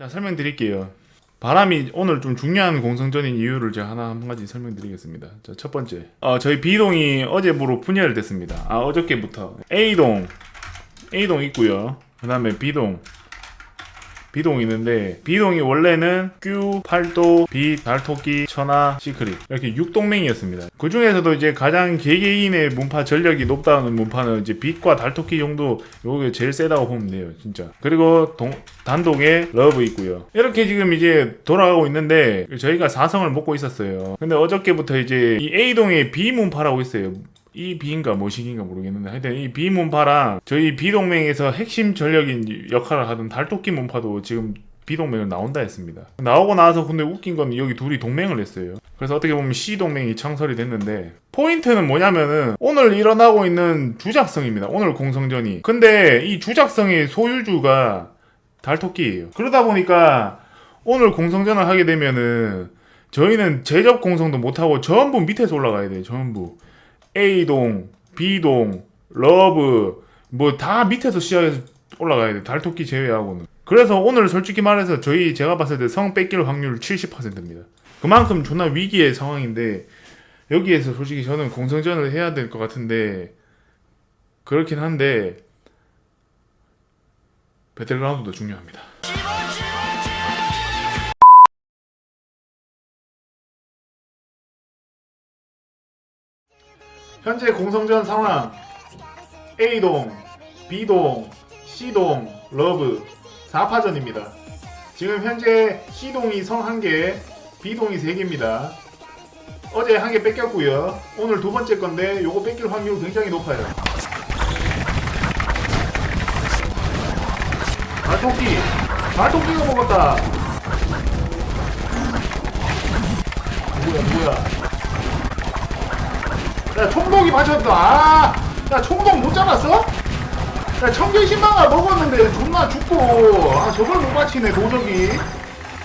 자 설명드릴게요. 바람이 오늘 좀 중요한 공성전인 이유를 제가 하나 한 가지 설명드리겠습니다. 자, 첫 번째, 어, 저희 B동이 어제부로 분열됐습니다. 아 어저께부터 A동, A동 있고요. 그 다음에 B동, B동이 있는데 B동이 원래는 Q, 팔도, B, 달토끼, 천하, 시크릿 이렇게 6동맹이었습니다. 그 중에서도 이제 가장 개개인의 문파 전력이 높다는 문파는 이제 빛과 달토끼 정도 요게 제일 세다고 보면 돼요, 진짜. 그리고 동, 단독에 러브 있고요. 이렇게 지금 이제 돌아가고 있는데 저희가 4성을 먹고 있었어요. 근데 어저께부터 이제 이 A동에 B 문파라고 있어요. 이 B인가 뭐식인가 모르겠는데 하여튼 이 B 문파랑 저희 B 동맹에서 핵심 전력인 역할을 하던 달토끼 문파도 지금 B 동맹을 나온다 했습니다. 나오고 나서 근데 웃긴 건 여기 둘이 동맹을 했어요. 그래서 어떻게 보면 C 동맹이 창설이 됐는데 포인트는 뭐냐면은 오늘 일어나고 있는 주작성입니다. 오늘 공성전이. 근데 이 주작성의 소유주가 달토끼예요. 그러다 보니까 오늘 공성전을 하게 되면은 저희는 제접 공성도 못하고 전부 밑에서 올라가야 돼요. 전부. A동, B동, 러브 뭐 다 밑에서 시작해서 올라가야 돼. 달토끼 제외하고는. 그래서 오늘 솔직히 말해서 저희 제가 봤을 때 성 뺏길 확률 70%입니다. 그만큼 존나 위기의 상황인데 여기에서 솔직히 저는 공성전을 해야 될 것 같은데 그렇긴 한데 배틀그라운드도 중요합니다. 현재 공성전 상황 A동, B동, C동, 러브 4파전입니다. 지금 현재 C동이 성 1개, B동이 3개입니다. 어제 한 개 뺏겼고요. 오늘 두 번째 건데 요거 뺏길 확률 굉장히 높아요. 말토끼! 말토끼가 먹었다! 누구야 누구야 야 총독이 맞췄다. 아! 야 총독 못 잡았어? 야 청계신망아 먹었는데 존나 죽고. 아 저걸 못 맞히네 도적이.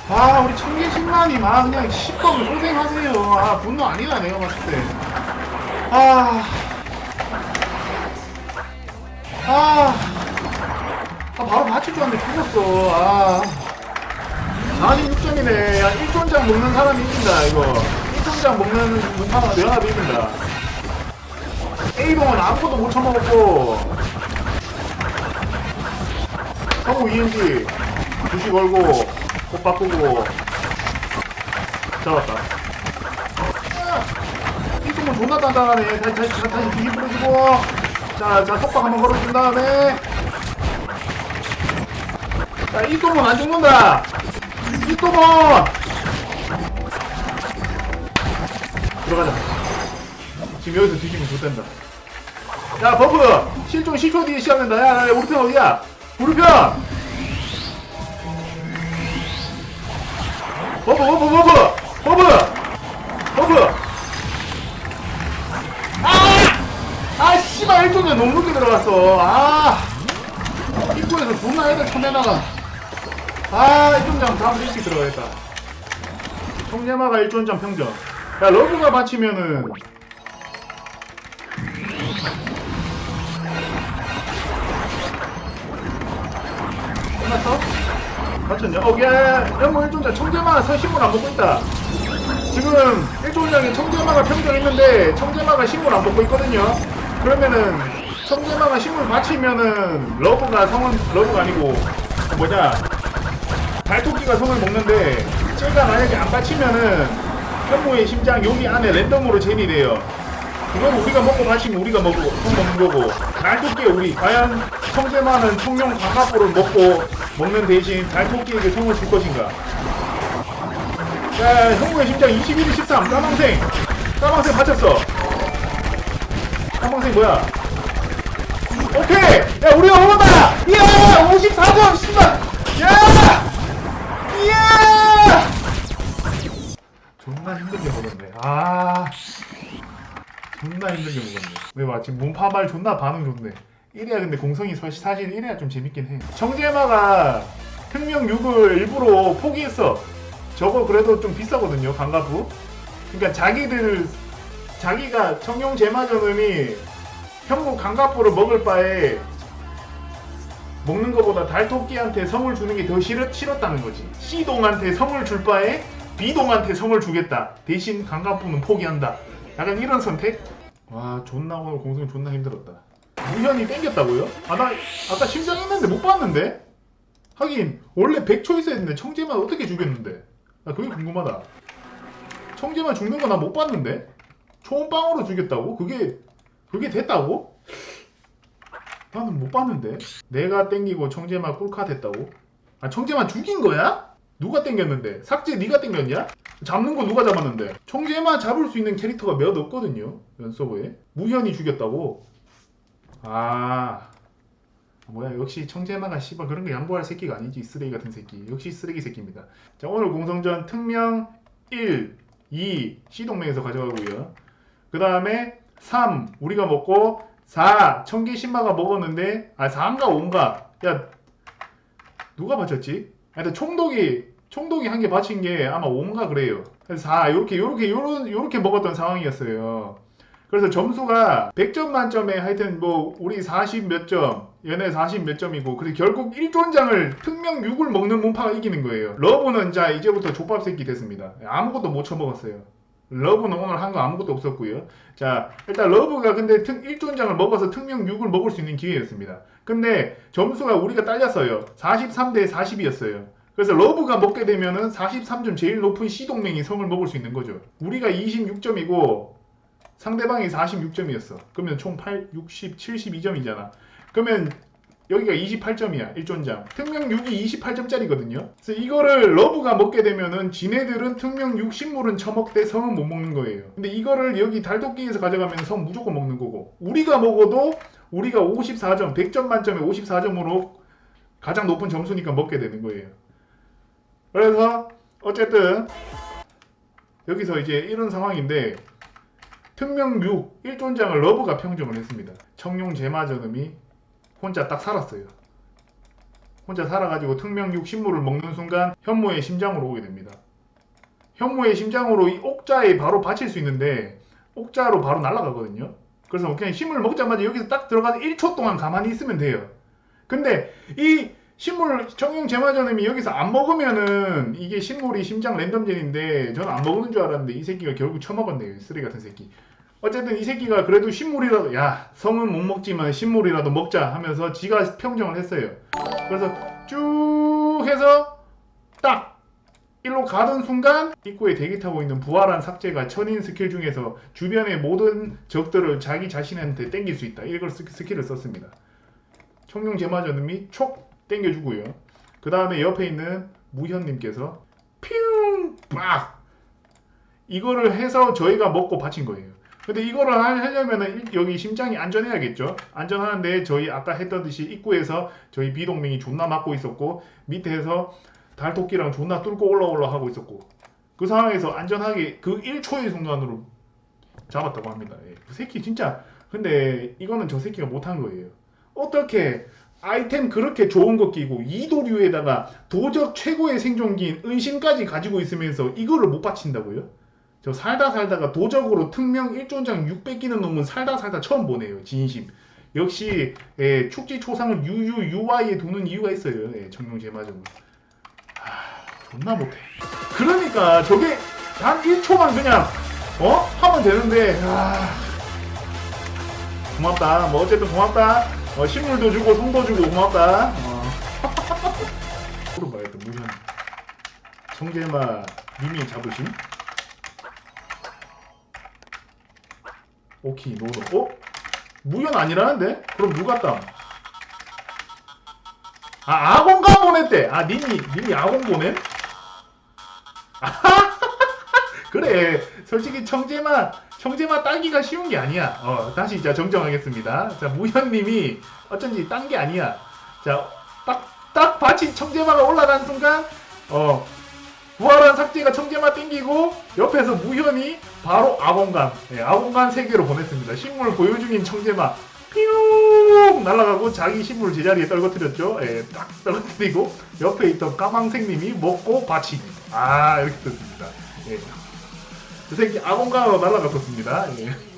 아 우리 청계신망이 막 그냥 10번 고생하세요. 아 분노 아니다 내가 봤을 때 아. 아, 아 바로 맞힐 줄 알았는데 죽었어. 아. 46점이네. 야 1톤장 먹는 사람이 이긴다 이거. 1톤장 먹는 문파가 명합이 이긴다 A봉은 아무것도 못 처먹었고. 성우 EMG 두시 걸고 옷 바꾸고 잡았다. 이쪽은 존나 단단하네. 다시 다시 다시, 뒤에 풀어주고. 자자 속박 한번 걸어준 다음에. 자 이쪽은 안 죽는다. 이쪽은 지금 여기서 뒤지면 좋된다. 야 버프! 실종 10초 뒤에 시작된다. 야, 야 우리 편 어디야? 우리 편! 버프 버프 버프! 버프! 버프! 아! 아 씨발 1조년 너무 늦게 들어갔어. 아! 입구에서 존나 애들 쳐내다가. 아 1점장 다음 일찍 들어가겠다. 청재마가 1점장 평전 야 러브가 맞히면은 맞췄냐? 어, 야, 연무 1종자 청재마가 선신문 안 먹고 있다. 지금 1종장에 청재마가 평정했는데 청재마가 신문 안 먹고 있거든요. 그러면은 청재마가 신문 맞히면은 러브가 성은 러브가 아니고 그 뭐냐 발토끼가 성을 먹는데 쟤가 만약에 안 받치면은 현무의 심장 여기 안에 랜덤으로 제니돼요. 그건 우리가 먹고 마시면 우리가 먹고 성 먹는 거고 달토끼에 우리 과연 청재만은 청룡 광합보를 먹고 먹는 대신 달토끼에게 성을 줄 것인가? 야 형무의 심장 21, 13 까망생. 까망생 받쳤어. 까망생 뭐야? 오케이! 야 우리가 먹었다! 이야! 54점! 씨발! 야! 이야! 존나 힘들게 먹었네. 아. 존나 힘들게 먹었네. 와 지금 몸파말 존나 반응 좋네. 이래야 근데 공성이 사실, 사실 이래야 좀 재밌긴 해. 청재마가 혁명 6을 일부러 포기했어. 저거 그래도 좀 비싸거든요 강가부. 그러니까 자기들 자기가 청룡 제마전음이 현무 강가부를 먹을 바에 먹는 것보다 달토끼한테 성을 주는 게 더 싫었, 싫었다는 거지. C동한테 성을 줄 바에 B동한테 성을 주겠다. 대신 강간부는 포기한다. 약간 이런 선택? 와 존나 오늘 공성 존나 힘들었다. 무현이 땡겼다고요? 아 나 아까 심장 했는데 못 봤는데? 하긴 원래 100초 있어야 했는데 청재만 어떻게 죽였는데? 나 그게 궁금하다. 청재만 죽는 거 나 못 봤는데? 초음빵으로 죽였다고? 그게 그게 됐다고? 나는 못 봤는데. 내가 땡기고 청재만 꿀카 됐다고? 아 청재만 죽인 거야? 누가 땡겼는데? 삭제 네가 땡겼냐? 잡는 거 누가 잡았는데? 청재만 잡을 수 있는 캐릭터가 몇 없거든요. 연서브에. 무현이 죽였다고. 아. 뭐야 역시 청재마가 씨발 그런 거 양보할 새끼가 아니지 쓰레기 같은 새끼. 역시 쓰레기 새끼입니다. 자 오늘 공성전 특명 1 2 C동맹에서 가져가고요. 그 다음에 3 우리가 먹고 4 청계 신마가 먹었는데 아 4인가 5인가? 야 누가 바쳤지? 하여튼 총독이 총독이 한 개 바친 게 아마 5인가 그래요. 그래서 4 요렇게 요렇게 요런 요렇게 먹었던 상황이었어요 그래서 점수가 100점 만점에 하여튼 뭐 우리 40 몇 점, 얘네 40 몇 점이고 그래서 결국 1존장을 특명 6을 먹는 문파가 이기는 거예요. 러브는 자 이제부터 족밥 새끼 됐습니다. 아무것도 못 쳐먹었어요. 러브는 오늘 한 거 아무것도 없었고요. 자 일단 러브가 근데 특 1존장을 먹어서 특명 6을 먹을 수 있는 기회였습니다. 근데 점수가 우리가 딸렸어요. 43대 40이었어요. 그래서 러브가 먹게 되면은 43점 제일 높은 C동맹이 성을 먹을 수 있는 거죠. 우리가 26점이고 상대방이 46점이었어. 그러면 총 8, 60, 72점이잖아. 그러면 여기가 28점이야. 1존장. 특명 6이 28점짜리거든요. 그래서 이거를 러브가 먹게 되면은 지네들은 특명 6 식물은 처먹되 성은 못 먹는 거예요. 근데 이거를 여기 달토끼에서 가져가면 성 무조건 먹는 거고 우리가 먹어도 우리가 54점, 100점 만점에 54점으로 가장 높은 점수니까 먹게 되는 거예요. 그래서 어쨌든 여기서 이제 이런 상황인데 특명 6 1존장을 러브가 평정을 했습니다. 청룡 제마저놈이 혼자 딱 살았어요. 혼자 살아가지고 특명 6 신물을 먹는 순간 현모의 심장으로 오게 됩니다. 현모의 심장으로 이 옥자에 바로 받칠 수 있는데 옥자로 바로 날아가거든요. 그래서 그냥 힘을 먹자마자 여기서 딱 들어가서 1초 동안 가만히 있으면 돼요. 근데 이 식물 청룡 제마저놈이 여기서 안 먹으면은 이게 식물이 심장 랜덤젠인데 저는 안 먹는 줄 알았는데 이 새끼가 결국 처먹었네요. 이 쓰레기 같은 새끼. 어쨌든 이 새끼가 그래도 식물이라도 야 성은 못 먹지만 식물이라도 먹자 하면서 지가 평정을 했어요. 그래서 쭉 해서 딱 일로 가던 순간 입구에 대기 타고 있는 부활한 삭제가 천인 스킬 중에서 주변의 모든 적들을 자기 자신한테 땡길 수 있다. 이걸 스- 스킬을 썼습니다. 청룡 제마저님이 촉 땡겨주고요. 그 다음에 옆에 있는 무현님께서 퓨! 빡! 이거를 해서 저희가 먹고 바친 거예요. 근데 이거를 하- 하려면은 일- 여기 심장이 안전해야겠죠. 안전하는데 저희 아까 했던 듯이 입구에서 저희 비동맹이 존나 막고 있었고 밑에서 달토끼랑 존나 뚫고 올라올라 하고 있었고 그 상황에서 안전하게 그 1초의 순간으로 잡았다고 합니다. 예. 그 새끼 진짜 근데 이거는 저 새끼가 못한 거예요. 어떻게 아이템 그렇게 좋은 거 끼고 이도류에다가 도적 최고의 생존기인 은신까지 가지고 있으면서 이거를 못 받친다고요? 저 살다 살다가 도적으로 특명 1존장 600 끼는 놈은 살다 살다 처음 보네요. 진심. 역시 예, 축지 초상을 유유 UI에 두는 이유가 있어요. 예, 정령 제마적으로. 아, 존나 못해. 그러니까 저게 단 1초만 그냥 어 하면 되는데 아, 고맙다. 뭐 어쨌든 고맙다. 어, 식물도 주고 성도 주고 고맙다. 어. 물어봐야겠다 무현. 성재마 님이 잡으신? 오케이 노노. 어? 무현 아니라는데? 그럼 누가 땀? 아 아공가 보냈대. 아 님이 님이 아공 보냄? 아하! 그래 솔직히 청재마 청재마 따기가 쉬운 게 아니야. 어 다시 자 정정하겠습니다. 자 무현님이 어쩐지 딴 게 아니야. 자딱딱 받친 청재마가 올라간 순간 어 부활한 삭제가 청재마 땡기고 옆에서 무현이 바로 아공간 예, 아공간 세계로 보냈습니다. 식물 보유 중인 청재마 삐용 날아가고 자기 식물 제자리에 떨궈뜨렸죠. 예, 딱 떨궈뜨리고 옆에 있던 까망생님이 먹고 받치기. 아 이렇게 됐습니다. 예. 그 새끼 아공간으로 날아갔었습니다. 예.